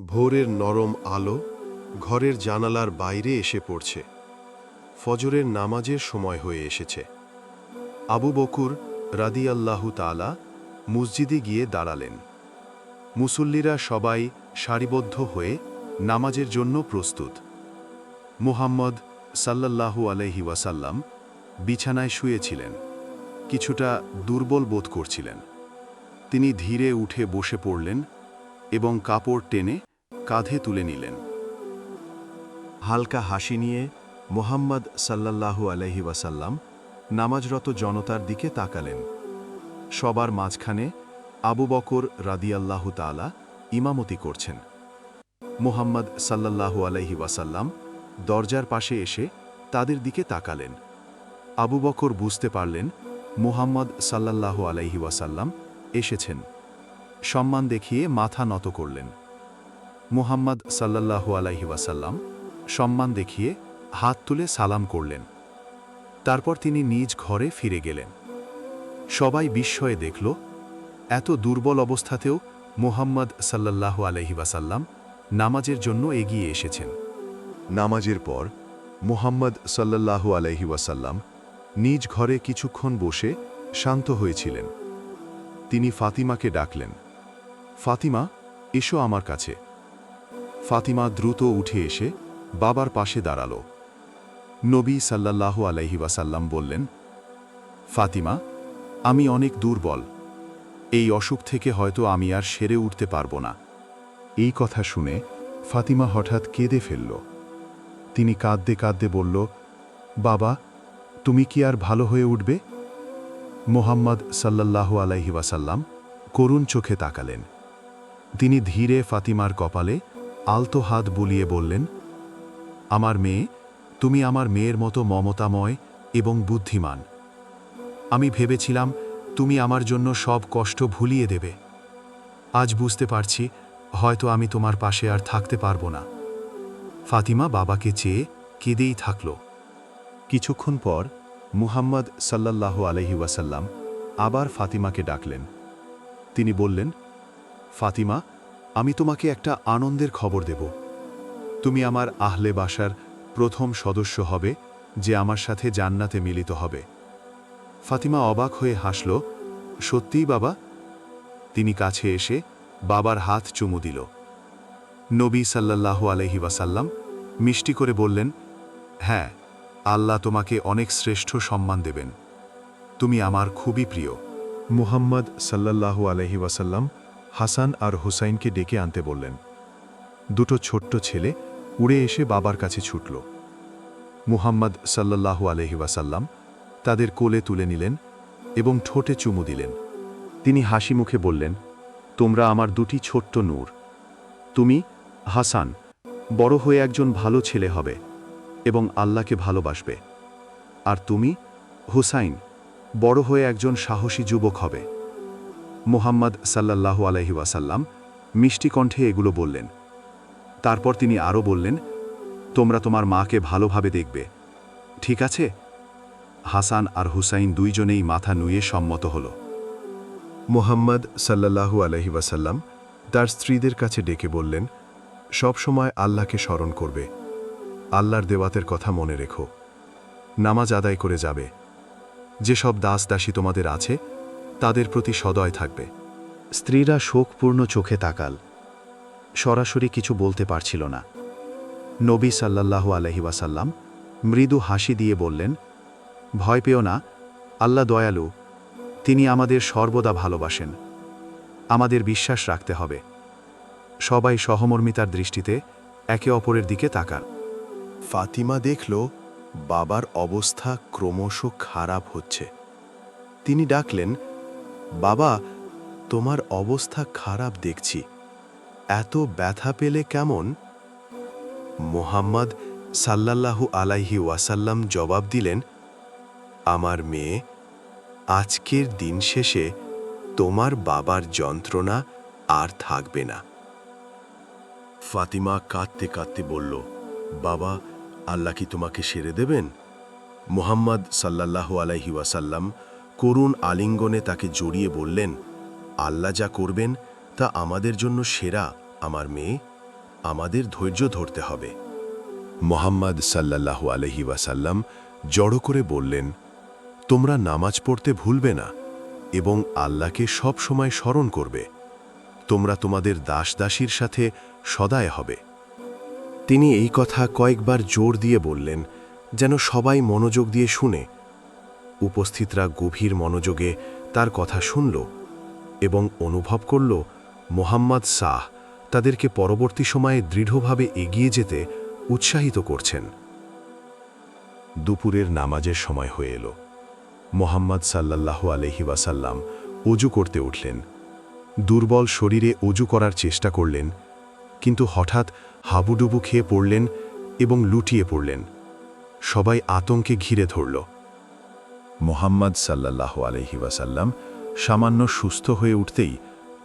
ভোরের নরম আলো ঘরের জানালার বাইরে এসে পড়ছে। ফজরের নামাজের সময় হয়ে এসেছে। আবু বকুর রাদিয়াল্লাহু তালা মসজিদে গিয়ে দাঁড়ালেন। মুসল্লিরা সবাই সারিবদ্ধ হয়ে নামাজের জন্য প্রস্তুত। মুহাম্মদ সাল্লাল্লাহু আলহি ওয়াসাল্লাম বিছানায় শুয়েছিলেন। কিছুটা দুর্বল বোধ করছিলেন। তিনি ধীরে উঠে বসে পড়লেন এবং কাপড় টেনে কাঁধে তুলে নিলেন। হালকা হাসি নিয়ে মোহাম্মদ সাল্লাল্লাহু আলহি ওয়াসাল্লাম নামাজরত জনতার দিকে তাকালেন। সবার মাঝখানে আবু বকর রাদিয়াল্লাহু তালা ইমামতি করছেন। মোহাম্মদ সাল্লাল্লাহু আলহি ওয়াসাল্লাম দরজার পাশে এসে তাদের দিকে তাকালেন। আবু বকর বুঝতে পারলেন মুহাম্মদ সাল্লাল্লাহু আলাইহি ওয়াসাল্লাম এসেছেন। সম্মান দেখিয়ে মাথা নত করলেন। মুহাম্মদ সাল্লাল্লাহু আলাইহি ওয়াসাল্লাম সম্মান দেখিয়ে হাত তুলে সালাম করলেন। তারপর তিনি নিজ ঘরে ফিরে গেলেন। সবাই বিস্ময়ে দেখল, এত দুর্বল অবস্থাতেও মুহাম্মদ সাল্লাল্লাহু আলাইহি ওয়াসাল্লাম নামাজের জন্য এগিয়ে এসেছেন। নামাজের পর মুহাম্মদ সাল্লাল্লাহু আলাইহি ওয়াসাল্লাম নিজ ঘরে কিছুক্ষণ বসে শান্ত হয়েছিলেন। তিনি ফাতিমাকে ডাকলেন, ফাতিমা, এসো আমার কাছে। ফাতিমা দ্রুত উঠে এসে বাবার পাশে দাঁড়াল। নবী সাল্লাল্লাহু আলাইহি বললেন, ফাতিমা, আমি অনেক দুর্বল। এই অসুখ থেকে হয়তো আমি আর সেরে উঠতে পারব না। এই কথা শুনে ফাতিমা হঠাৎ কেঁদে ফেলল। তিনি কাঁদতে কাঁদতে বলল, বাবা, তুমি কি আর ভালো হয়ে উঠবে? মোহাম্মদ সাল্লাল্লাহু আলাইহি করুণ চোখে তাকালেন। তিনি ধীরে ফাতিমার কপালে আলতো হাত বুলিয়ে বললেন, আমার মেয়ে, তুমি আমার মেয়ের মতো মমতাময় এবং বুদ্ধিমান। আমি ভেবেছিলাম তুমি আমার জন্য সব কষ্ট ভুলিয়ে দেবে। আজ বুঝতে পারছি হয়তো আমি তোমার পাশে আর থাকতে পারব না। ফাতিমা বাবাকে চেয়ে কেঁদেই থাকল। কিছুক্ষণ পর মুহাম্মদ সাল্লাল্লাহু আলহি ওয়াসাল্লাম আবার ফাতিমাকে ডাকলেন। তিনি বললেন, ফাতিমা আমি তোমাকে একটা আনন্দের খবর দেব। তুমি আমার আহলে বাসার প্রথম সদস্য হবে, যে আমার সাথে জান্নাতে মিলিত হবে। ফাতিমা অবাক হয়ে হাসল, সত্যিই বাবা? তিনি কাছে এসে বাবার হাত চুমু দিল। নবী সাল্লাল্লাহু আলহি ওয়াসাল্লাম মিষ্টি করে বললেন হ্যাঁ আল্লাহ তোমাকে অনেক শ্রেষ্ঠ সম্মান দেবেন। তুমি আমার খুবই প্রিয়। মুহাম্মদ সাল্লাল্লাহু আলহি ওয়াসাল্লাম হাসান আর হুসাইনকে ডেকে আনতে বললেন। দুটো ছোট্ট ছেলে উড়ে এসে বাবার কাছে ছুটল। মুহাম্মদ সাল্লাল্লাহু আলহি ওয়াসাল্লাম তাদের কোলে তুলে নিলেন এবং ঠোঁটে চুমু দিলেন। তিনি হাসি মুখে বললেন, তোমরা আমার দুটি ছোট্ট নূর। তুমি হাসান, বড় হয়ে একজন ভালো ছেলে হবে এবং আল্লাহকে ভালোবাসবে। আর তুমি হুসাইন, বড় হয়ে একজন সাহসী যুবক হবে। মোহাম্মদ সাল্লাল্লাহু আলহি ওয়াসাল্লাম মিষ্টি কণ্ঠে এগুলো বললেন। তারপর তিনি আরও বললেন, তোমরা তোমার মাকে ভালোভাবে দেখবে। ঠিক আছে? হাসান আর হুসাইন দুইজনেই মাথা নুয়ে সম্মত হল। মোহাম্মদ সাল্লাল্লাহু আলহি ওয়াসাল্লাম তার স্ত্রীদের কাছে ডেকে বললেন, সব সময় আল্লাহকে স্মরণ করবে। আল্লাহর দেওয়াতের কথা মনে রেখো। নামাজ আদায় করে যাবে। যেসব দাস দাসী তোমাদের আছে তাদের প্রতি সদয় থাকবে। স্ত্রীরা শোকপূর্ণ চোখে তাকাল। সরাসরি কিছু বলতে পারছিল না। নবী আলহি ওয়াসাল্লাম মৃদু হাসি দিয়ে বললেন, ভয় পেও না, আল্লাহ দয়ালু, তিনি আমাদের সর্বদা ভালোবাসেন। আমাদের বিশ্বাস রাখতে হবে। সবাই সহমর্মিতার দৃষ্টিতে একে অপরের দিকে তাকান। ফাতিমা দেখল, বাবার অবস্থা ক্রমশ খারাপ হচ্ছে। তিনি ডাকলেন বাবা, তোমার অবস্থা খারাপ দেখছি। এত ব্যথা পেলে কেমন? মোহাম্মদ সাল্লাল্লাহু আলাইহি ওয়াসাল্লাম জবাব দিলেন, আমার মেয়ে, আজকের দিন শেষে তোমার বাবার যন্ত্রণা আর থাকবে না। ফাতিমা কাঁদতে কাঁদতে বলল, বাবা, আল্লাহ কি তোমাকে সেরে দেবেন? মোহাম্মদ সাল্লাল্লাহু আলাইহি ওয়াসাল্লাম করুণ আলিঙ্গনে তাকে জড়িয়ে বললেন, আল্লাহ যা করবেন, তা আমাদের জন্য সেরা, আমার মেয়ে। আমাদের ধৈর্য ধরতে হবে। মোহাম্মদ সাল্লাল্লাহু আলহি ওয়াসাল্লাম জড়ো করে বললেন, তোমরা নামাজ পড়তে ভুলবে না এবং আল্লাহকে সব সময় স্মরণ করবে। তোমরা তোমাদের দাস দাসীর সাথে সদায় হবে। তিনি এই কথা কয়েকবার জোর দিয়ে বললেন, যেন সবাই মনোযোগ দিয়ে শুনে উপস্থিতরা গভীর মনোযোগে তার কথা শুনল এবং অনুভব করল, মোহাম্মদ শাহ তাদেরকে পরবর্তী সময়ে দৃঢ়ভাবে এগিয়ে যেতে উৎসাহিত করছেন। দুপুরের নামাজের সময় হয়ে এলো। মোহাম্মদ সাল্লাল্লাহু আলহি ওয়াসাল্লাম অজু করতে উঠলেন। দুর্বল শরীরে অজু করার চেষ্টা করলেন, কিন্তু হঠাৎ হাবুডুবু খেয়ে পড়লেন এবং লুটিয়ে পড়লেন। সবাই আতঙ্কে ঘিরে ধরল। মোহাম্মদ সাল্লাল্লাহ আলহি ওয়াসাল্লাম সামান্য সুস্থ হয়ে উঠতেই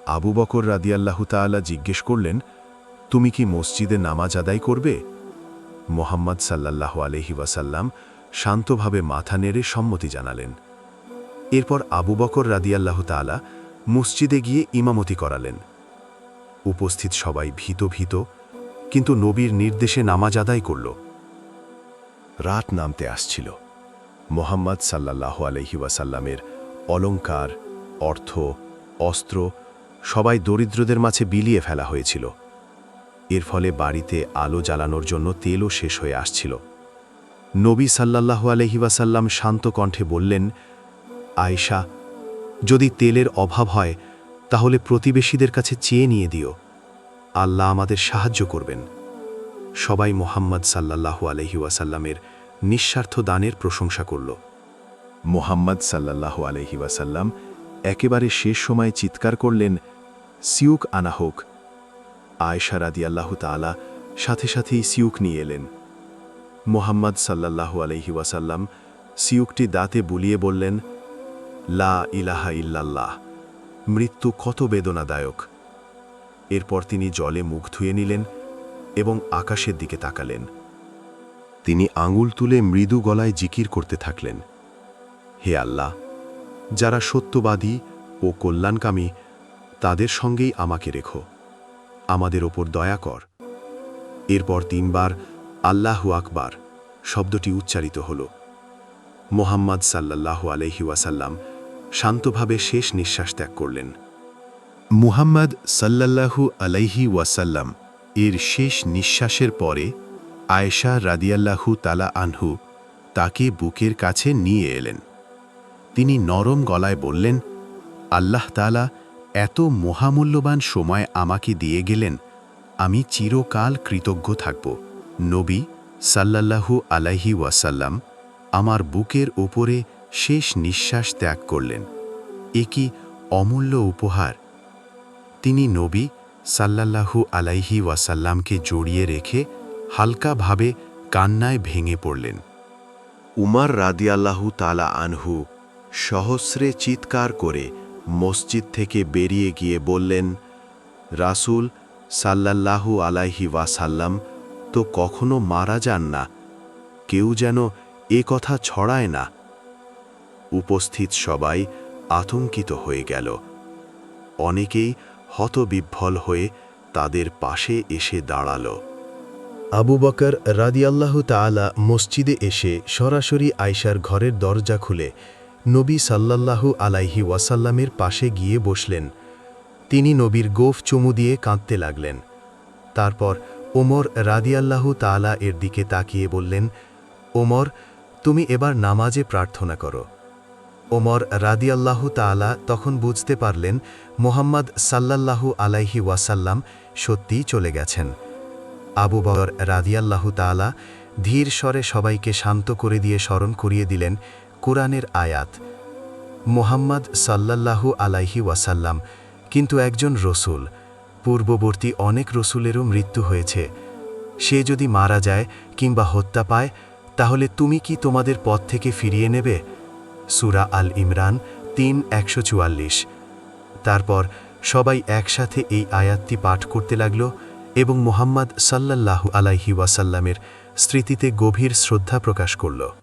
আবু বকর রাদিয়াল্লাহু তাআলা জিজ্ঞেস করলেন, তুমি কি মসজিদে নামাজ আদায় করবে? মোহাম্মদ সাল্লাল্লাহু আলহি ওয়াসাল্লাম শান্তভাবে মাথা নেড়ে সম্মতি জানালেন। এরপর আবু বকর রাদিয়াল্লাহ তাআলা মসজিদে গিয়ে ইমামতি করালেন। উপস্থিত সবাই ভীত ভীত, কিন্তু নবীর নির্দেশে নামাজ আদায় করল। রাত নামতে আসছিল। মোহাম্মদ সাল্লাহ আলহি ওয়াসাল্লামের অলঙ্কার, অর্থ, অস্ত্র সবাই দরিদ্রদের মাঝে বিলিয়ে ফেলা হয়েছিল। এর ফলে বাড়িতে আলো জ্বালানোর জন্য তেলও শেষ হয়ে আসছিল। নবী সাল্লাল্লাহু আলহি ওয়াসাল্লাম শান্ত কণ্ঠে বললেন, আয়শা, যদি তেলের অভাব হয়, তাহলে প্রতিবেশীদের কাছে চেয়ে নিয়ে দিও। আল্লাহ আমাদের সাহায্য করবেন। সবাই মোহাম্মদ সাল্লাল্লাহু আলহি ওয়াসাল্লামের নিঃস্বার্থ দানের প্রশংসা করল। মোহাম্মদ সাল্লাল্লাহু আলহি ওয়াসাল্লাম একেবারে শেষ সময়ে চিৎকার করলেন, সিউক আনা হোক। আয়সা রাদিয়াল্লাহু তাআলা সাথে সাথেই সিউক নিয়ে এলেন। মোহাম্মদ সাল্লাল্লাহু আলহি ওয়াসাল্লাম সিউকটি দাঁতে বুলিয়ে বললেন, লা ইলাহা ইল্লাল্লাহ, মৃত্যু কত বেদনাদায়ক। এরপর তিনি জলে মুখ ধুয়ে নিলেন এবং আকাশের দিকে তাকালেন। তিনি আঙুল তুলে মৃদু গলায় জিকির করতে থাকলেন। হে আল্লাহ, যারা সত্যবাদী ও কল্যাণকামী, তাদের সঙ্গেই আমাকে রেখো। আমাদের ওপর দয়া কর। এরপর তিনবার আল্লাহু আকবার শব্দটি উচ্চারিত হল। মোহাম্মদ সাল্লাল্লাহু আলহি ওয়াসাল্লাম শান্তভাবে শেষ নিঃশ্বাস ত্যাগ করলেন। মুহাম্মদ সাল্লাল্লাহু আলাইহি ওয়াসাল্লাম এর শেষ নিঃশ্বাসের পরে আয়েশা রাদিয়াল্লাহু তালা আনহু তাকে বুকের কাছে নিয়ে এলেন। তিনি নরম গলায় বললেন, আল্লাহ তালা এত মহামূল্যবান সময় আমাকে দিয়ে গেলেন, আমি চিরকাল কৃতজ্ঞ থাকব। নবী সাল্লাল্লাহু আলাইহি ওয়াসাল্লাম আমার বুকের ওপরে শেষ নিঃশ্বাস ত্যাগ করলেন। এ কি অমূল্য উপহার? তিনি নবী সাল্লাল্লাহু আলাইহি ওয়াসাল্লামকে জড়িয়ে রেখে হালকাভাবে কান্নায় ভেঙে পড়লেন। উমার রাদিয়াল্লাহু তালা আনহু সহস্রে চিৎকার করে মসজিদ থেকে বেরিয়ে গিয়ে বললেন, রাসূল সাল্লাল্লাহু আলাইহি ওয়াসাল্লাম তো কখনো মারা যান না, কেউ যেন এ কথা ছড়ায় না। উপস্থিত সবাই আতঙ্কিত হয়ে গেল। অনেকেই হতবিভ্বল হয়ে তাদের পাশে এসে দাঁড়াল। আবু বকর রাদিয়াল্লাহু তাআলা মসজিদে এসে সরাসরি আয়সার ঘরের দরজা খুলে নবী সাল্লাল্লাহু আলাইহি ওয়াসাল্লামের পাশে গিয়ে বসলেন। তিনি নবীর গোফ চুমু দিয়ে কাঁদতে লাগলেন। তারপর ওমর রাদিয়াল্লাহু তাআলা এর দিকে তাকিয়ে বললেন, ওমর, তুমি এবার নামাজে প্রার্থনা করো। ওমর রাদিয়াল্লাহু তাআলা তখন বুঝতে পারলেন, মোহাম্মদ সাল্লাল্লাহু আলাইহি ওয়াসাল্লাম সত্যিই চলে গেছেন। আবু বর রাদিয়াল্লাহু তাআলা ধীর স্বরে সবাইকে শান্ত করে দিয়ে স্মরণ করিয়ে দিলেন কোরআনের আয়াত। মোহাম্মদ সাল্লাল্লাহু আলাইহি ওয়াসাল্লাম কিন্তু একজন রসুল। পূর্ববর্তী অনেক রসুলেরও মৃত্যু হয়েছে। সে যদি মারা যায় কিংবা হত্যা পায়, তাহলে তুমি কি তোমাদের পথ থেকে ফিরিয়ে নেবে? সুরা আল ইমরান তিন একশো তারপর সবাই একসাথে এই আয়াতটি পাঠ করতে লাগল। এবং মোহাম্মদ সাল্লাল্লাহু আলাইহি ওয়াসাল্লামের স্মৃতিতে গভীর শ্রদ্ধা প্রকাশ করল।